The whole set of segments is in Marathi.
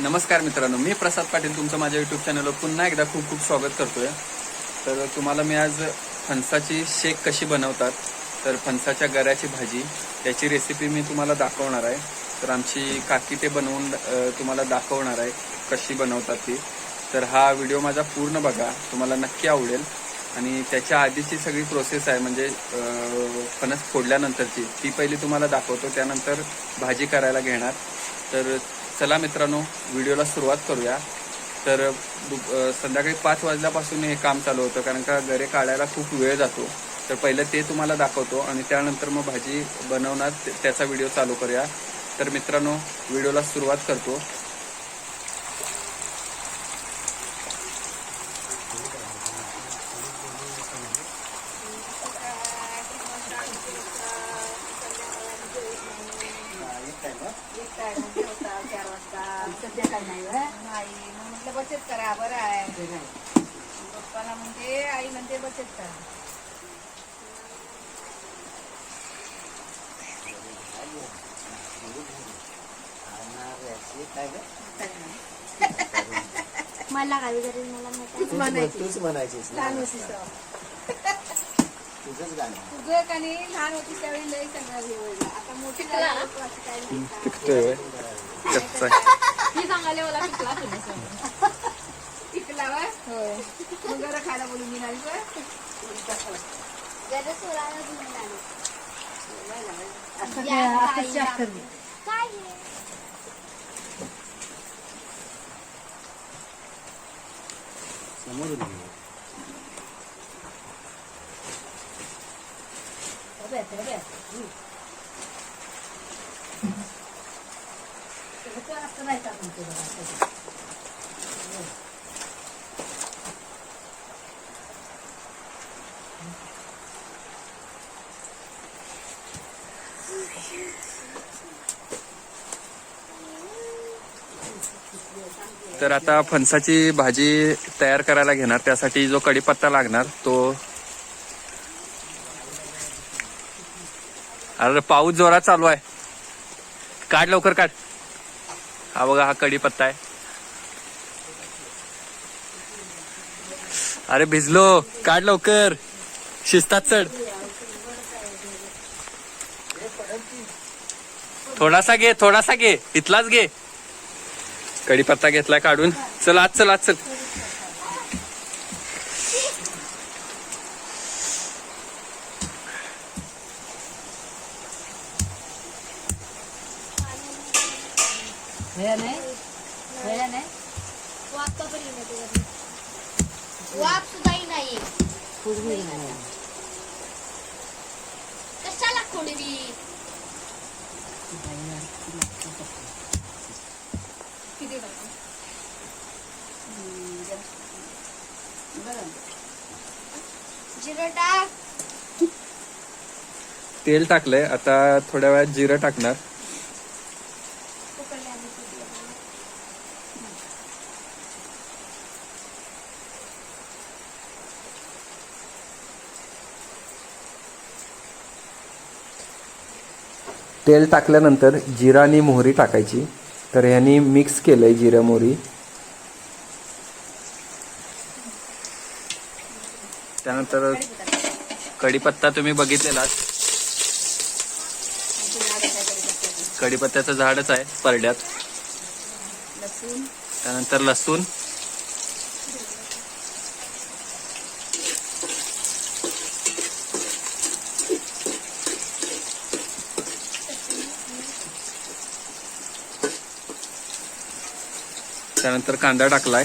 नमस्कार मित्रांनो मी प्रसाद पाटील तुमचं माझ्या युट्यूब चॅनलवर पुन्हा एकदा खूप खूप स्वागत करतोय. तर तुम्हाला मी आज फणसाची शेक कशी बनवतात तर फणसाच्या गऱ्याची भाजी त्याची रेसिपी मी तुम्हाला दाखवणार आहे. तर आमची काकी ते बनवून तुम्हाला दाखवणार आहे कशी बनवतात ती. तर हा व्हिडिओ माझा पूर्ण बघा तुम्हाला नक्की आवडेल. आणि त्याच्या आधीची सगळी प्रोसेस आहे म्हणजे फणस फोडल्यानंतरची ती पहिली तुम्हाला दाखवतो त्यानंतर भाजी करायला घेणार. तर चला मित्रांनो व्हिडिओला सुरुवात करूया. तर दु- संध्याकाळी पाच वाजल्यापासून हे काम चालू होतं कारण का गरे काढायला खूप वेळ जातो. तर पहिलं ते तुम्हाला दाखवतो आणि त्यानंतर मग भाजी बनवणार त्याचा व्हिडिओ चालू करूया. तर मित्रांनो व्हिडिओला सुरुवात करतो. नाही मग म्हटलं बचत करा बरं आहे. पप्पाला म्हणते आई म्हणते बचत करा. मला काहीतरी मला तूच माहिती तुझंच गाणं तुझं का नाही लहान होतीस त्यावेळी लई हे आता मोठी झाली असं काही नाही. का? टिकतोय कच्चा आहे. मी सांगायला मला शिकला होय? मग जरा खायला बोलून मिळाली का काय? समोरून. तर आता फणसाची भाजी तयार करायला घेणार. त्यासाठी जो कढीपत्ता लागणार तो अरे पाऊस जोरात चालू आहे. काढ लवकर काढ. हा बघा हा कढीपत्ता आहे. अरे भिजलो काढ लवकर. शिस्तात चढ. थोडासा घे थोडासा घे. इथलाच घे. कढीपत्ता घेतलाय काढून. चल आज चल आज चल. पण येणार सुद्धाही नाही कशाला किती जिरं टाक तेल टाकलंय. आता थोड्या वेळात जिरं टाकणार. तेल टाकल्यानंतर जिरा आणि मोहरी टाकायची. तर ह्यांनी मिक्स केलंय जिरा मोहरी. त्यानंतर कढीपत्ता तुम्ही बघितलेलाच कढीपत्त्याचं झाडच आहे परड्यात. लसूण. त्यानंतर लसूण. त्यानंतर कांदा टाकलाय.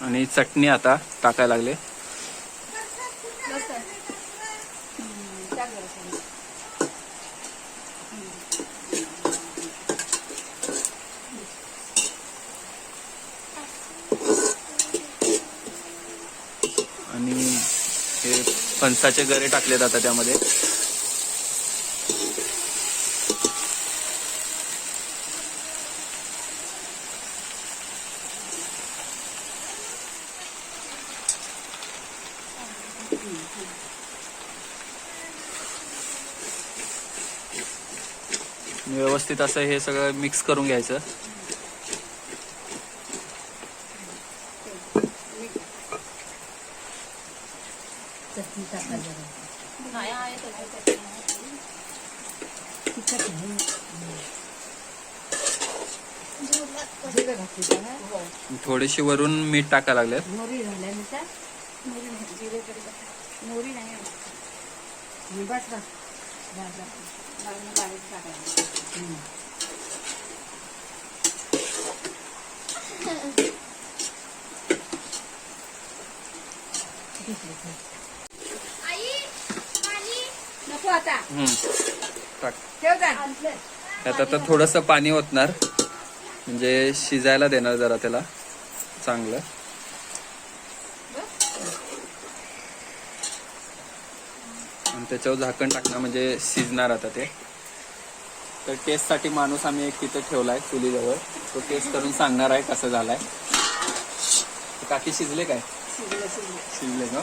आणि चटणी आता टाकायला लागले. फणसाचे गरे टाकले जातात त्यामध्ये. व्यवस्थित असं हे सगळं मिक्स करून घ्यायचं. चटणी टाका जरा. थोडीशी वरून मीठ टाका लागले मोरी झाल्या मी त्या मोहरी नाही जिरे कढीपत्ता. मोहरी नाही आहे. मी बटला भाजला. बारीक बारीक टाकायचं. नको आता. हम्म. टाक. ठेव जा. त्यात आता थोडस पाणी ओतणार. म्हणजे शिजायला देणार जरा त्याला. चांगलं. आणि त्याच्यावर झाकण टाकणार म्हणजे शिजणार आता ते. तर टेस्टसाठी माणूस आम्ही एक तिथे ठेवलाय चुलीजवळ. तो टेस्ट करून सांगणार आहे कसं झालाय. काकी शिजले काय? शिजलं शिजलं.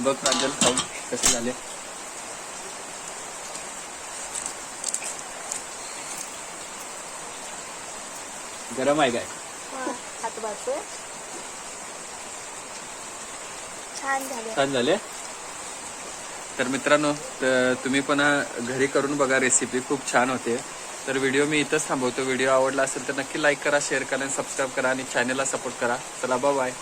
बघ प्रांजल खाऊन कसे झाले. गरम आहे काय? छान झाले. तर मित्रांनो तुम्ही पण घरी करून बघा रेसिपी खूप छान होते. तर व्हिडिओ मी इथंच थांबवतो. व्हिडिओ आवडला असेल तर नक्की लाईक करा शेअर करा आणि सबस्क्राईब करा आणि चॅनलला सपोर्ट करा. चला बाय